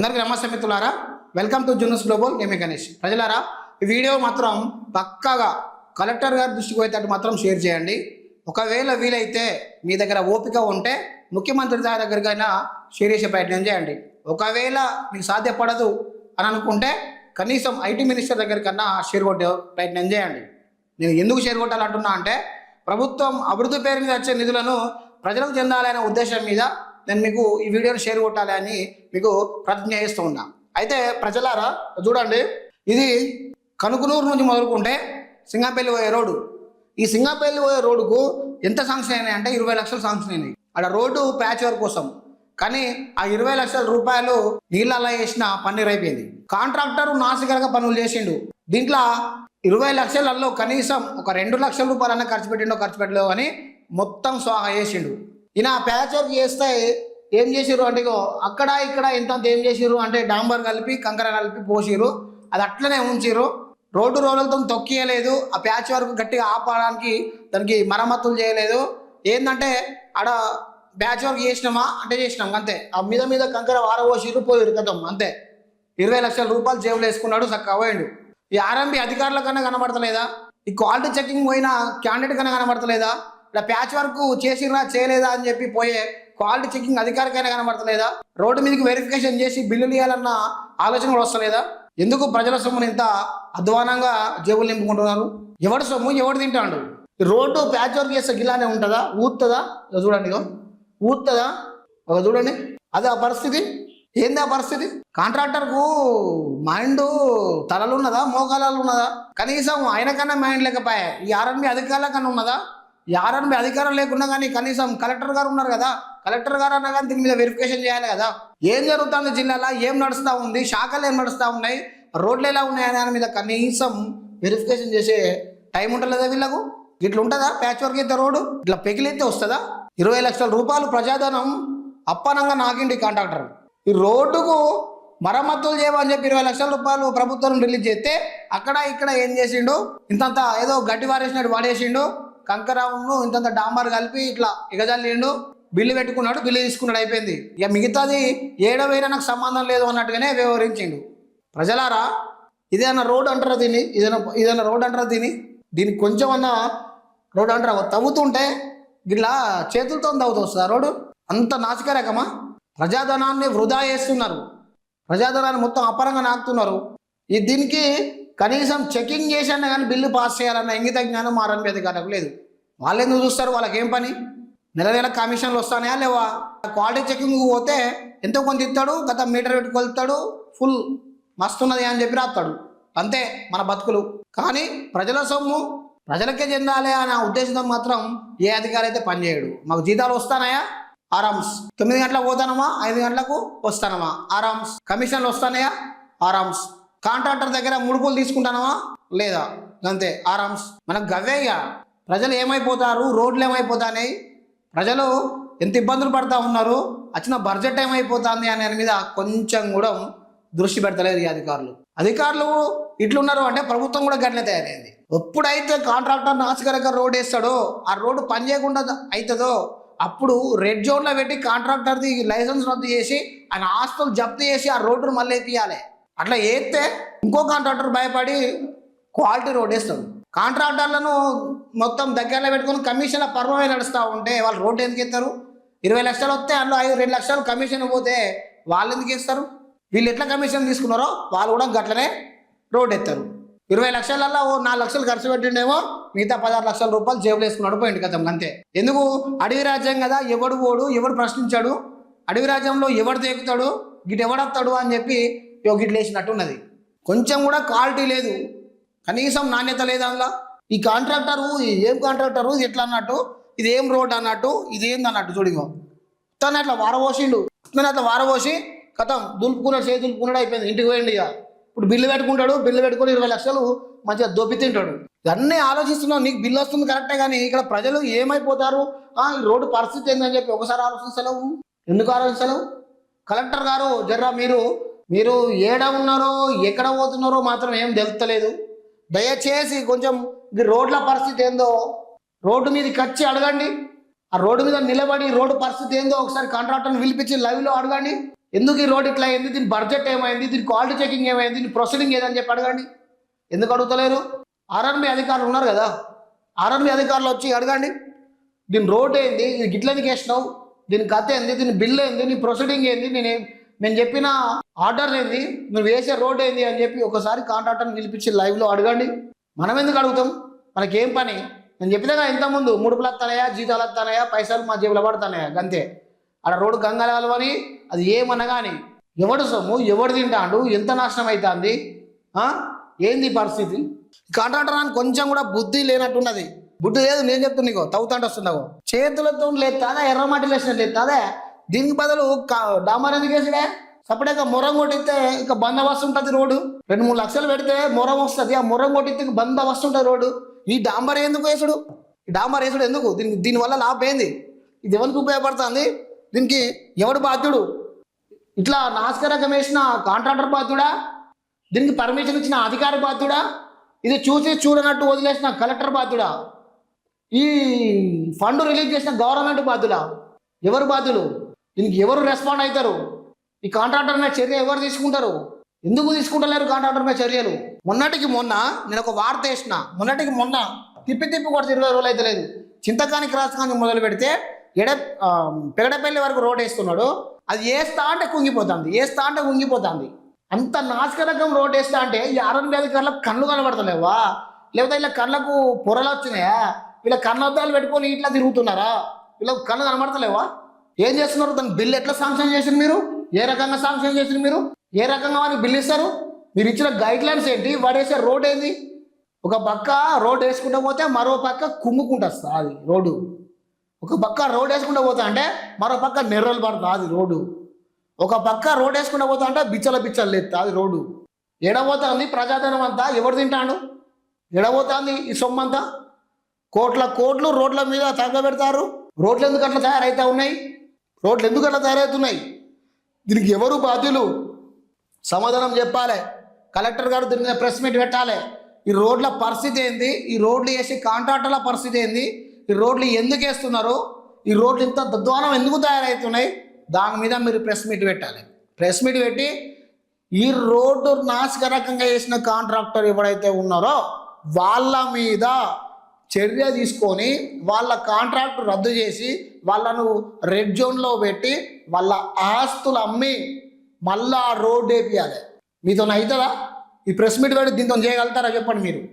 అందరికీ నమస్తే మిత్రులారా. వెల్కమ్ టు జునూస్ గ్లోబల్ నేమే గణేష్. ప్రజలారా ఈ వీడియో మాత్రం పక్కాగా కలెక్టర్ గారి దృష్టికి పోయేటట్టు మాత్రం షేర్ చేయండి. ఒకవేళ వీలైతే మీ దగ్గర ఓపిక ఉంటే ముఖ్యమంత్రి గారి దగ్గరికైనా షేర్ చేసే ప్రయత్నం చేయండి. ఒకవేళ మీకు సాధ్యపడదు అని అనుకుంటే కనీసం ఐటీ మినిస్టర్ దగ్గరికన్నా షేర్ కొట్టే ప్రయత్నం చేయండి. నేను ఎందుకు షేర్ కొట్టాలంటున్నా అంటే ప్రభుత్వం అభివృద్ధి పేరు మీద వచ్చే నిధులను ప్రజలకు చెందాలనే ఉద్దేశం మీద నేను మీకు ఈ వీడియోని షేర్ కొట్టాలి అని మీకు ప్రతిజ్ఞ చేస్తూ ఉన్నా. అయితే ప్రజలారా చూడండి. ఇది కనుకునూరు నుంచి మొదలుకుంటే సింగపల్లి పోయే రోడ్డు. ఈ సింగంపల్లి పోయే రోడ్డుకు ఎంత శాంక్షన్ అయినాయి అంటే ఇరవై లక్షలు శాంక్షన్ అయినాయి. అక్కడ రోడ్డు ప్యాచ్ వర్క్ కోసం. కానీ ఆ ఇరవై లక్షల రూపాయలు నీళ్ళల్లో వేసిన పన్నీర్ అయిపోయింది. కాంట్రాక్టర్ నాసికరగా పనులు చేసిండు. దీంట్లో ఇరవై లక్షలలో కనీసం ఒక రెండు లక్షల రూపాయలన్నా ఖర్చు పెట్టిండో ఖర్చు పెట్టలేవు అని మొత్తం స్వాహ చేసిండు. ఈయన ప్యాచ్ వర్క్ చేస్తే ఏం చేసిర్రు అంటే ఇగో అక్కడ ఇక్కడ ఇంత ఏం చేసిర్రు అంటే డాంబర్ కలిపి కంకర కలిపి పోసిరు అది అట్లనే ఉంచిర్రు. రోడ్డు రోడ్లతో తొక్కియలేదు. ఆ ప్యాచ్ వర్క్ గట్టిగా ఆపడానికి దానికి మరమ్మతులు చేయలేదు. ఏంటంటే ఆడ బ్యాచ్ వర్క్ చేసినామా? అంటే చేసినాం అంతే. ఆ మీద మీద కంకర వారబోసిర్రు పోయిరు కథం అంతే. ఇరవై లక్షల రూపాయలు జేబులు వేసుకున్నాడు చక్కగా పోయిండు. ఈ ఆర్ఎంబి అధికారుల కన్నా కనబడతలేదా? ఈ క్వాలిటీ చెకింగ్ పోయిన క్యాండిడేట్ కన్నా కనబడతలేదా? ఇలా ప్యాచ్ వర్క్ చేసినా చేయలేదా అని చెప్పి పోయే క్వాలిటీ చెకింగ్ అధికారికైనా కనబడతలేదా? రోడ్డు మీదకి వెరిఫికేషన్ చేసి బిల్లులు ఇవ్వాలన్న ఆలోచన కూడా వస్తలేదా? ఎందుకు ప్రజల సొమ్మును ఇంత అధ్వానంగా జేబులు నింపుకుంటున్నారు? ఎవడు సొమ్ము ఎవడు తింటాడు? ఈ రోడ్డు ప్యాచ్ వర్క్ చేస్తే గిలానే ఉంటుందా? ఊతుందా చూడండి ఊతుందా ఒక చూడండి. అదే ఆ పరిస్థితి? ఏంది ఆ పరిస్థితి? కాంట్రాక్టర్కు మైండ్ తలలు ఉన్నదా మోకాలాలు ఉన్నదా కనీసం ఆయన కన్నా మైండ్ లేకపోయా ఈ ఆర్ఎన్బి అధికారుల కన్నా ఉన్నదా? యారని ఆర్ఎన్బి అధికారం లేకున్నా కానీ కనీసం కలెక్టర్ గారు ఉన్నారు కదా కలెక్టర్ గారు అన్నా కానీ దీని మీద వెరిఫికేషన్ చేయాలి కదా. ఏం జరుగుతుంది జిల్లాలో? ఏం నడుస్తూ ఉంది? శాఖలు ఏం నడుస్తూ ఉన్నాయి? రోడ్లు ఎలా ఉన్నాయి దాని మీద కనీసం వెరిఫికేషన్ చేసే టైం ఉంటలేదా వీళ్ళకు? ఇట్లా ఉంటుందా? ప్యాచ్ వర్క్ అయితే రోడ్డు? ఇట్లా పెకిలైతే వస్తుందా? ఇరవై లక్షల రూపాయలు ప్రజాధనం అప్పనంగా నాకిండి కాంట్రాక్టర్. ఈ రోడ్డుకు మరమ్మతులు చేయమని చెప్పి ఇరవై లక్షల రూపాయలు ప్రభుత్వం రిలీజ్ చేస్తే అక్కడ ఇక్కడ ఏం చేసిండు? ఇంతంత ఏదో గడ్డి వారేసినట్టు వాడేసిండు. కంకరావును ఇంతంత డాంబర్ కలిపి ఇట్లా ఎగజల్లిండు బిల్లు పెట్టుకున్నాడు బిల్లు తీసుకున్నాడు అయిపోయింది. ఇక మిగతాది ఏడవైనా నాకు సంబంధం లేదు అన్నట్టుగానే వ్యవహరించిండు. ప్రజలారా ఇదేనా రోడ్ అంటారా దీన్ని? ఇదేనా ఇదేనా రోడ్ అంటారా దీన్ని? దీనికి కొంచెం అన్న రోడ్ అంటారా? తవ్వుతుంటే ఇట్లా చేతులతో తవ్వుతూ వస్తుందా రోడ్డు? అంత నాసికరకమా ప్రజాధనాన్ని వృధా చేస్తున్నారు. ప్రజాధనాన్ని మొత్తం అపరంగా నాకుతున్నారు. ఈ దీనికి కనీసం చెకింగ్ చేసినా కానీ బిల్లు పాస్ చేయాలన్న ఇంగితం కానీ మా అధికారులకు లేదు. వాళ్ళు ఎందుకు చూస్తారు? వాళ్ళకి ఏం పని? నెల నెల కమిషన్లు వస్తాయా లేవా? క్వాలిటీ చెకింగ్ పోతే ఎంతో కొంత ఇస్తాడు గత మీటర్ పెట్టుకొలుతాడు ఫుల్ మస్తున్నది అని చెప్పి రాస్తాడు. అంతే మన బతుకులు. కానీ ప్రజల సొమ్ము ప్రజలకే చెందాలి అనే ఉద్దేశంతో మాత్రం ఏ అధికారి అయితే పనిచేయడు మాకు జీతాలు వస్తానయా? ఆరామ్స్. తొమ్మిది గంటలకు పోతానమా ఐదు గంటలకు వస్తానమా ఆరామ్స్. కమిషన్లు వస్తానయా? ఆరామ్స్. కాంట్రాక్టర్ దగ్గర ముడుపులు తీసుకుంటానమా లేదా? అంతే ఆరామ్స్. మనకు గవ్వేగా ప్రజలు ఏమైపోతారు? రోడ్లు ఏమైపోతాయి? ప్రజలు ఎంత ఇబ్బందులు పడతా ఉన్నారు? వచ్చిన బడ్జెట్ ఏమైపోతుంది అనే మీద కొంచెం కూడా దృష్టి పెడతలేదు ఈ అధికారులు. అధికారులు ఇట్లున్నారు అంటే ప్రభుత్వం కూడా గట్లే తయారైంది. ఎప్పుడైతే కాంట్రాక్టర్ నాసికరక రోడ్ వేస్తాడో ఆ రోడ్డు పని చేయకుండా అవుతుందో అప్పుడు రెడ్ జోన్లో పెట్టి కాంట్రాక్టర్ది లైసెన్స్ రద్దు చేసి ఆయన ఆస్తులు జప్తు చేసి ఆ రోడ్డును మళ్ళీ వేపియాలి. అట్లా వేస్తే ఇంకో కాంట్రాక్టర్ భయపడి క్వాలిటీ రోడ్ వేస్తాడు. కాంట్రాక్టర్లను మొత్తం దగ్గరలో పెట్టుకుని కమిషన్ల పర్వమే నడుస్తూ ఉంటే వాళ్ళు రోడ్డు ఎందుకు ఎత్తారు? ఇరవై లక్షలు వస్తే అందులో ఐదు రెండు లక్షలు కమిషన్ పోతే వాళ్ళు ఎందుకు ఇస్తారు వీళ్ళు ఎట్లా కమిషన్ తీసుకున్నారో వాళ్ళు కూడా గట్లనే రోడ్ ఎత్తారు. ఇరవై లక్షలల్లో ఓ నాలుగు లక్షలు ఖర్చు పెట్టిండేమో మిగతా పదహారు లక్షల రూపాయలు జేబులు వేసుకున్నాడు పోయింది కదా అంతే. ఎందుకు? అడవి రాజ్యం కదా ఎవడు ఓడు ఎవడు ప్రశ్నించాడు? అడవి రాజ్యంలో ఎవడు తేకుతాడు? గిట్ ఎవడొస్తాడు అని చెప్పి ఇగో వేసినట్టు ఉన్నది. కొంచెం కూడా క్వాలిటీ లేదు. కనీసం నాణ్యత లేదు అందులో? ఈ కాంట్రాక్టరు ఏం కాంట్రాక్టరు ఇది ఎట్లా అన్నట్టు? ఇది ఏం రోడ్ అన్నట్టు? ఇది ఏంది అన్నట్టు చూడిగో. తను అట్లా వారబోసిండు. తను అట్లా వారబోసి కథం దులుపుకున్నాడు చేతి దులుపుకున్నాడు అయిపోయింది. ఇంటికి పోయిండు ఇక. ఇప్పుడు బిల్లు పెట్టుకుంటాడు బిల్లు పెట్టుకుని ఇరవై లక్షలు మంచిగా దొబ్బి తింటాడు. ఇవన్నీ ఆలోచిస్తున్నావు నీకు బిల్లు వస్తుంది కరెక్టే కానీ ఇక్కడ ప్రజలు ఏమైపోతారు? ఈ రోడ్డు పరిస్థితి ఏందని చెప్పి ఒకసారి ఆలోచించలేవు ఎందుకు ఆలోచించలేవు కలెక్టర్ గారు జర్రా మీరు మీరు ఏడ ఉన్నారో ఎక్కడ పోతున్నారో మాత్రం ఏం తెలుస్తలేదు దయచేసి కొంచెం ఈ రోడ్ల పరిస్థితి ఏందో రోడ్డు మీదకి వచ్చి అడగండి. ఆ రోడ్డు మీద నిలబడి రోడ్డు పరిస్థితి ఏందో ఒకసారి కాంట్రాక్టర్ని పిలిపించి లైవ్లో అడగండి. ఎందుకు ఈ రోడ్ ఇట్లా అయింది? దీని బడ్జెట్ ఏమైంది? దీని క్వాలిటీ చెకింగ్ ఏమైంది? దీని ప్రొసీడింగ్ ఏదని చెప్పి అడగండి. ఎందుకు అడుగుతలేరు? ఆర్ఆర్బీ అధికారులు ఉన్నారు కదా. ఆర్ఆర్బీ అధికారులు వచ్చి అడగండి. దీని రోడ్ ఏంది? ఇది గిట్ల ఎందుకు వేసినావు? దీని కథ ఏంది? దీని బిల్ ఏంది? నీ ప్రొసీడింగ్ ఏంది? నేను నేను చెప్పిన ఆర్డర్ ఏంది? నువ్వు వేసే రోడ్ ఏంది అని చెప్పి ఒకసారి కాంట్రాక్టర్ని పిలిపించి లైవ్లో అడగండి. మనం ఎందుకు అడుగుతాం? మనకేం పని? నేను చెప్పినగా ఇంతకుముందు ముడుపులు వస్తానయా జీతాలు వస్తానయా పైసలు మా జేబులో పడతానయా? అంతే ఆడ రోడ్డు గంగలవని అది ఏమనగాని ఎవడు సొమ్ము? ఎవడు తింటాడు? ఎంత నాశనం అవుతుంది ఏంది పరిస్థితి? కాంట్రాక్టర్ అని కొంచెం కూడా బుద్ధి లేనట్టున్నది. బుద్ధి లేదు నేను చెప్తున్నా నీకు తవ్వుతాంట వస్తున్నావు చేతులతో లేస్తాదా ఎర్రమట్టి లేచినట్టు తాదా దీనికి బదులు కా- డామర్ ఎందుకు సపరేట్గా మొరం కొట్టిస్తే ఇక బందోబస్తు ఉంటుంది రోడ్డు. రెండు మూడు లక్షలు పెడితే మొరం వస్తుంది. ఆ మొరం కొట్టిస్తే బందోబస్తు ఉంటుంది రోడ్డు. ఈ డాంబర్ ఎందుకు వేసుడు? ఈ డాంబర్ వేసుడు ఎందుకు? దీని దీనివల్ల లాభం ఏంది? ఇది ఎవరికి ఉపయోగపడుతుంది? దీనికి ఎవడు బాధ్యుడు? ఇట్లా నాస్కరకం వేసిన కాంట్రాక్టర్ బాధ్యుడా? దీనికి పర్మిషన్ ఇచ్చిన అధికారి బాధ్యుడా? ఇది చూసి చూడనట్టు వదిలేసిన కలెక్టర్ బాధ్యుడా? ఈ ఫండ్ రిలీజ్ చేసిన గవర్నమెంట్ బాధ్యులా ఎవరు బాధ్యులు? దీనికి ఎవరు రెస్పాండ్ అవుతారు? ఈ కాంట్రాక్టర్ మీద చర్య ఎవరు తీసుకుంటారు? ఎందుకు తీసుకుంటలేరు కాంట్రాక్టర్ మీద చర్యలు? మొన్నటికి మొన్న నేను ఒక వార్త వేసిన. మొన్నటికి మొన్న తిప్పి తిప్పి కూడా ఇరవై రోజులు అయితే లేదు. చింతకాని క్రాస్ కానీ మొదలు పెడితే ఎడ పెగడపల్లి వరకు రోడ్ వేస్తున్నాడు. అది వేస్తా అంటే కుంగిపోతుంది. వేస్తా అంటే కుంగిపోతుంది. అంత నాశకరకం రోడ్ వేస్తా అంటే ఈ ఆరోగ్య అధికారులకు కళ్ళు కనబడతలేవా? లేకపోతే ఇలా కళ్ళకు పొరలు వచ్చినాయా? వీళ్ళ కన్నద్దాలు పెట్టుకొని ఇట్లా తిరుగుతున్నారా? వీళ్ళకు కళ్ళు కనబడతలేవా? ఏం చేస్తున్నారు? దాని బిల్ ఎట్లా శాంక్షన్ చేసింది మీరు? ఏ రకంగా శాంక్షన్ చేసింది మీరు? ఏ రకంగా వారికి బిల్ ఇస్తారు? మీరు ఇచ్చిన గైడ్ లైన్స్ ఏంటి? వాడు వేసే రోడ్ ఏంది? ఒక పక్క రోడ్ వేసుకుంటూ పోతే మరో పక్క కుమ్ముకుంటా అది రోడ్డు. ఒక పక్క రోడ్ వేసుకుంటూ పోతా అంటే మరో పక్క నెర్రలు పడుతుంది అది రోడ్డు. ఒక పక్క రోడ్ వేసుకుంటూ పోతా అంటే బిచ్చల బిచ్చలు లేదు అది రోడ్డు. ఎడబోతుంది ప్రజాధనం అంతా ఎవరు తింటాడు? ఎడబోతుంది ఈ సొమ్ము అంతా కోట్ల కోట్లు రోడ్ల మీద తగ్గబెడతారు. రోడ్లు ఎందుకు అట్లా తయారైతా ఉన్నాయి? రోడ్లు ఎందుకు అలా తయారవుతున్నాయి? దీనికి ఎవరు బాధ్యులు? సమాధానం చెప్పాలి. కలెక్టర్ గారు దీని మీద ప్రెస్ మీట్ పెట్టాలి. ఈ రోడ్ల పరిస్థితి ఏంది? ఈ రోడ్లు వేసి కాంట్రాక్టర్ల పరిస్థితి ఏంది? ఈ రోడ్లు ఎందుకు వేస్తున్నారు? ఈ రోడ్లు ఇంత దద్వానం ఎందుకు తయారవుతున్నాయి? దాని మీద మీరు ప్రెస్ మీట్ పెట్టాలి. ప్రెస్ మీట్ పెట్టి ఈ రోడ్డు నాశకరకంగా వేసిన కాంట్రాక్టర్ ఎవడైతే ఉన్నారో వాళ్ళ మీద చర్య తీసుకొని వాళ్ళ కాంట్రాక్ట్ రద్దు చేసి వాళ్ళను రెడ్ జోన్లో పెట్టి వాళ్ళ ఆస్తులు అమ్మి మళ్ళా రోడ్ వేపియాలి. మీతో అవుతుందా? ఈ ప్రెస్ మీట్ పెట్టి దీంతో చేయగలుగుతారా? చెప్పండి మీరు.